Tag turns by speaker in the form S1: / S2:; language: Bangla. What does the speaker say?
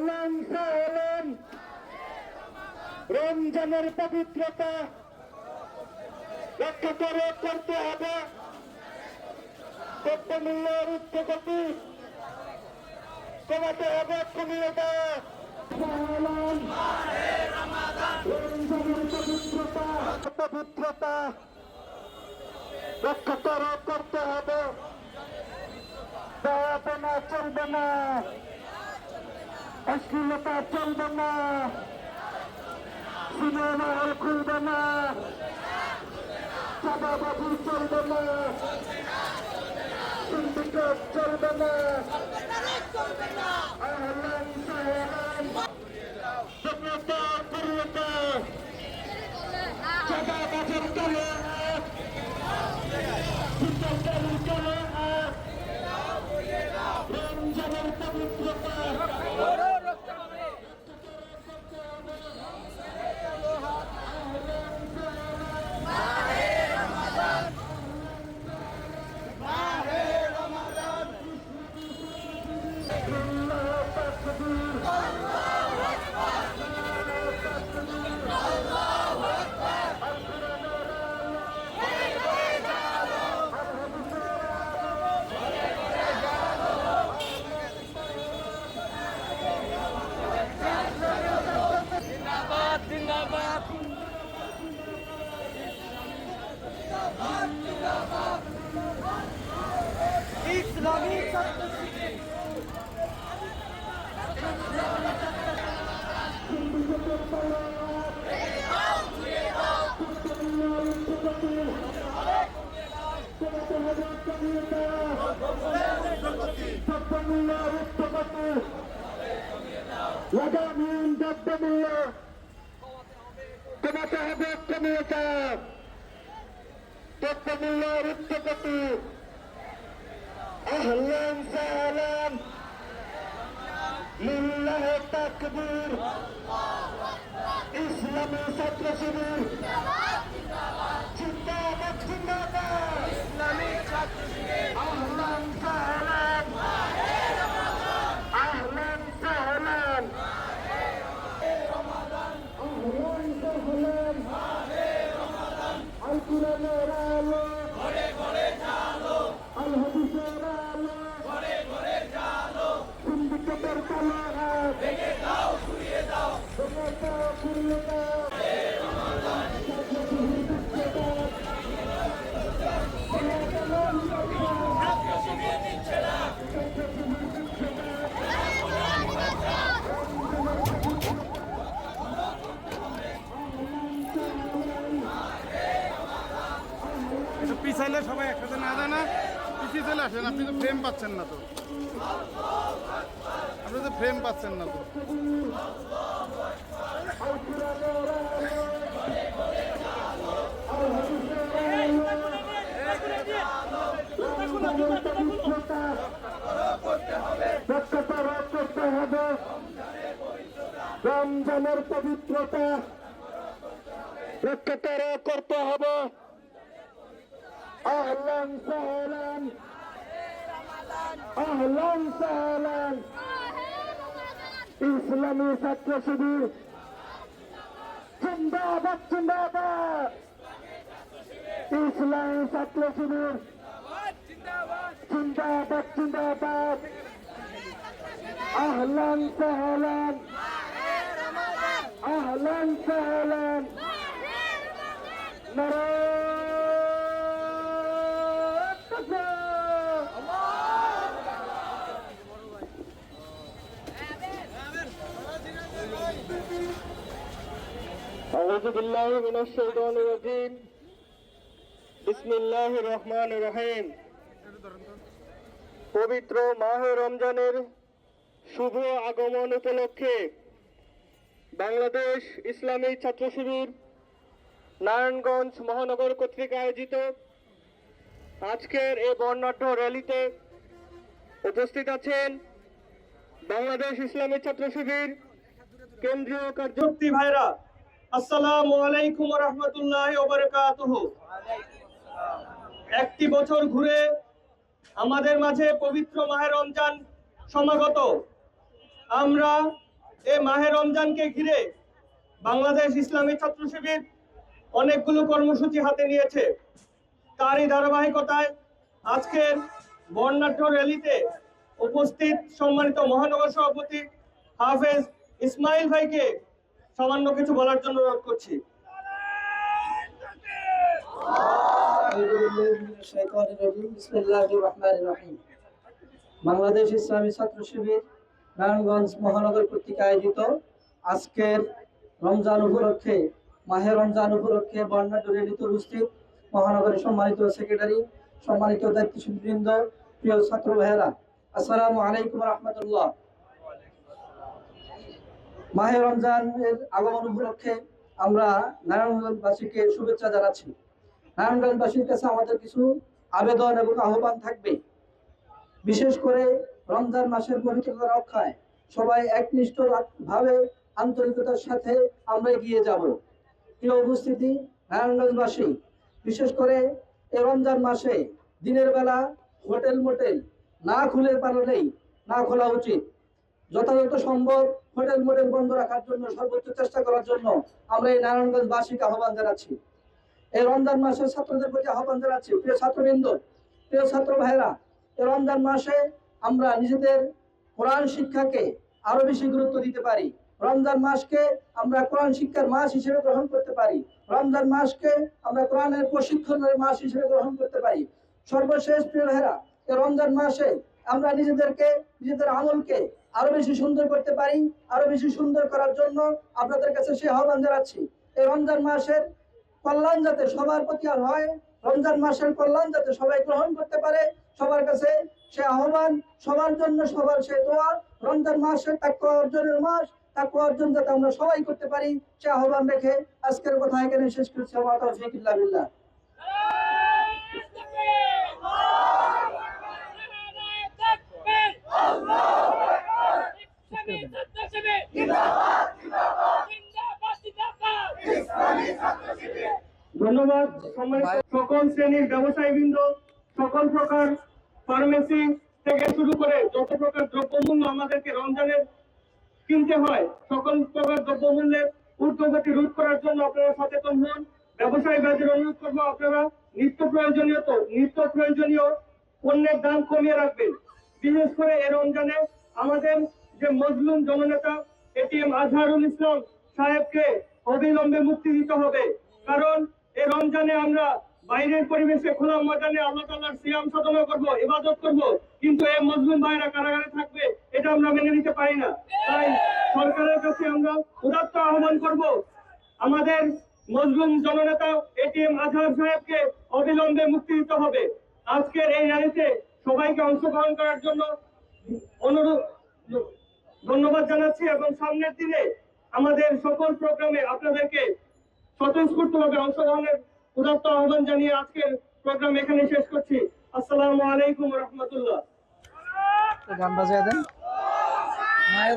S1: আহলান সাহলান রমজানের পবিত্রতা রক্ষা করে করতে হবে। দ্রব্যমূল্যের উচ্চগতি? কমাতে হবে, কমিয়ে দেওয়া পবিত্রতা রক্ষা করে, করতে হবে। বেড়াতে চলবে না। অশ্লীলতা চলবে না। সিনেমা হল খুলবে না। চাঁদাবাজি চলবে না। সিন্ডিকেট চলবে না। আহলান চাঁদাবাজির কালো লাগামহীন দ্রব্যমূল্য কমাতে হবে কমিয়েছে দ্রব্যমূল্যের উচ্চগতি আহলান সাহলান লিল্লাহ তাকবীর ইসলামী ছাত্র শিবির জিন্দাবাদ
S2: ইসলামী ছাত্র শিবির
S1: আহলান সাহলান আহলান সাহলান আহলান সাহলান আল কুরআনের আলো ঘরে ঘরে জালো আল হাদিসের আলো ঘরে ঘরে জালো সিন্ডিকেটের কালো হাত ভেঙে দাও ঘুরিয়ে দাও ভেঙে দাও ঘুরিয়ে দাও
S2: একটু পিছাইলে সবাই একসাথে না যায় না, পিছিয়ে চলে আসেন, আপনি তো ফ্রেম পাচ্ছেন না তো। আপনি তো ফ্রেম পাচ্ছেন না তো
S1: আল কুরআনের আলো রক্ষাতারা করতে হবে রমজানের পবিত্রতা রক্ষাতারা করতে হবে। আহলান সাহলান। আহলান সাহলান। ইসলামী ছাত্র শিবির। জিন্দাবাদ জিন্দাবাদ। ইসলামী ছাত্র শিবির। জিন্দাবাদ জিন্দাবাদ। আহলান সাহলান। আহলান সাহলান নারায়ণ أعوذ بالله من الشيطان الرجيم بسم الله الرحمن الرحيم পবিত্র মাহে রমজানের শুভ আগমন উপলক্ষে বাংলাদেশ ইসলামী ছাত্র শিবির, নারায়ণগঞ্জ মহানগর কর্তৃক আয়োজিত আজকের এই বর্ণাঢ্য র্যালিতে উপস্থিত আছেন বাংলাদেশ ইসলামী ছাত্র শিবির কেন্দ্রীয় কার্য
S3: যুক্তি ভাইরা, আসসালামু আলাইকুম রহমতুল্লাহ ওবরকাতুহ একটি বছর ঘুরে আমাদের মাঝে পবিত্র মাহে রমজান সমাগত। আমরা এ মাহে রমজানকে ঘিরে বাংলাদেশ ইসলামী ছাত্র শিবির অনেকগুলো কর্মসূচি হাতে নিয়েছে। তারই ধারাবাহিকতায় আজকের বর্ণাঢ্য র্যালিতে উপস্থিত সম্মানিত মহানগর সভাপতি হাফেজ ইসমাইল ভাইকে সামান্য কিছু বলার জন্য অনুরোধ করছি।
S4: বাংলাদেশ ইসলামী ছাত্র শিবির নারায়ণগঞ্জ মহানগর কর্তৃক আয়োজিত আজকের রমজান উপলক্ষে, মাহে রমজান উপলক্ষে বর্ণাঢ্য রেলিতে উপস্থিত মহানগরের সম্মানিত সেক্রেটারি, সম্মানিত দায়িত্বশীলবৃন্দ, প্রিয় ছাত্র ভাইয়েরা, আসসালামু আলাইকুম রহমতুল্লাহ। মাহে রমজানের আগমন উপলক্ষে আমরা নারায়ণগঞ্জবাসীকে শুভেচ্ছা জানাচ্ছি। নারায়ণগঞ্জবাসীর কাছে আমাদের কিছু আবেদন এবং আহ্বান থাকবে। বিশেষ করে রমজান মাসের পবিত্রতা রক্ষায় সবাই একনিষ্ঠ ভাবে আন্তরিকতার সাথে আমরা এগিয়ে যাব। প্রিয় উপস্থিতি, নারায়ণগঞ্জবাসী, বিশেষ করে এই রমজান মাসে দিনের বেলা হোটেল মোটেল না খুলে পারলেই না খোলা উচিত। যথাযথ সম্ভব হোটেল মোটেল বন্ধ রাখার জন্য, সর্বোচ্চ চেষ্টা করার জন্য আমরা এই নারায়ণগঞ্জবাসীকে আহ্বান জানাচ্ছি। এই রমজান মাসে ছাত্রদের প্রতি আহ্বান জানাচ্ছি। প্রিয় ছাত্রবৃন্দ, প্রিয় ছাত্র ভাইরা এই রমজান মাসে আমরা নিজেদের কোরআন শিক্ষাকে আরও বেশি গুরুত্ব দিতে পারি। রমজান মাসকে আমরা কোরআন শিক্ষার মাস হিসেবে গ্রহণ করতে পারি। রমজান মাসকে আমরা কোরআনের প্রশিক্ষণের মাস হিসেবে গ্রহণ করতে পারি। সর্বশেষ প্রিয় ভাইরা রমজান মাসে আমরা নিজেদেরকে, নিজেদের আমলকে আরও বেশি সুন্দর করতে পারি, আরও বেশি সুন্দর করার জন্য আপনাদের কাছে সে আহ্বান জানাচ্ছি। এই রমজান মাসের কল্যাণ যাতে সবার প্রতি আর হয়, রমজান মাসের কল্যাণ যাতে সবাই গ্রহণ করতে পারে সবার কাছে সে আহ্বান সবার জন্য সবার সে দোয়া। রমজান মাসের তাকুয়া অর্জনের মাস। তাকুয়া অর্জন যাতে আমরা সবাই করতে পারি সে আহ্বান রেখে আজকের কথা এখানে শেষ করছি। আমার বিল্লাহ
S3: ধন্যবাদ। সম্মানিত সকল শ্রেণির ব্যবসায়ী বৃন্দ সকল প্রকার ফার্মেসি থেকে শুরু করে যত প্রকার দ্রব্যমূল্য আমাদেরকে রমজানের কিনতে হয়, সকল প্রকার দ্রব্যমূল্যের ঊর্ধ্বগতি রোধ করার জন্য আপনারা সচেতন হন। ব্যবসায়ী বাজার অনুরোধ করব, আপনারা নিত্য প্রয়োজনীয় তো, নিত্য প্রয়োজনীয় পণ্যের দাম কমিয়ে রাখবেন। বিশেষ করে এই রমজানে আমাদের যে মজলুম জননেতা এটিএম আজহারুল ইসলাম সাহেবকে অবিলম্বে মুক্তি দিতে হবে। কারণ এই রমজানে আমরা বাইরের পরিবেশে খোলা ময়দানে আল্লাহ তাল্লাহর সিয়াম সাধনা করব, ইবাদত করব, কিন্তু এই মজলুম ভাইরা কারাগারে থাকবে, এটা আমরা মেনে নিতে পারি না। তাই সরকারের কাছে আমরা উদাত্ত আহ্বান করব, আমাদের মজলুম জননেতা এটিএম আজহার সাহেবকে অবিলম্বে মুক্তি দিতে হবে। আজকের এই র্যালিতে সবাইকে অংশগ্রহণ করার জন্য অনুরোধ, ধন্যবাদ জানাচ্ছি এবং সামনের দিনে আমাদের সকল প্রোগ্রামে আপনাদেরকে স্বতঃস্ফূর্তভাবে অংশগ্রহণের উদাত্ত আহ্বান জানিয়ে আজকের প্রোগ্রাম এখানে শেষ করছি। আসসালামু আলাইকুম রহমতুল্লাহ।
S4: গান বাজিয়ে দেন। মায়ের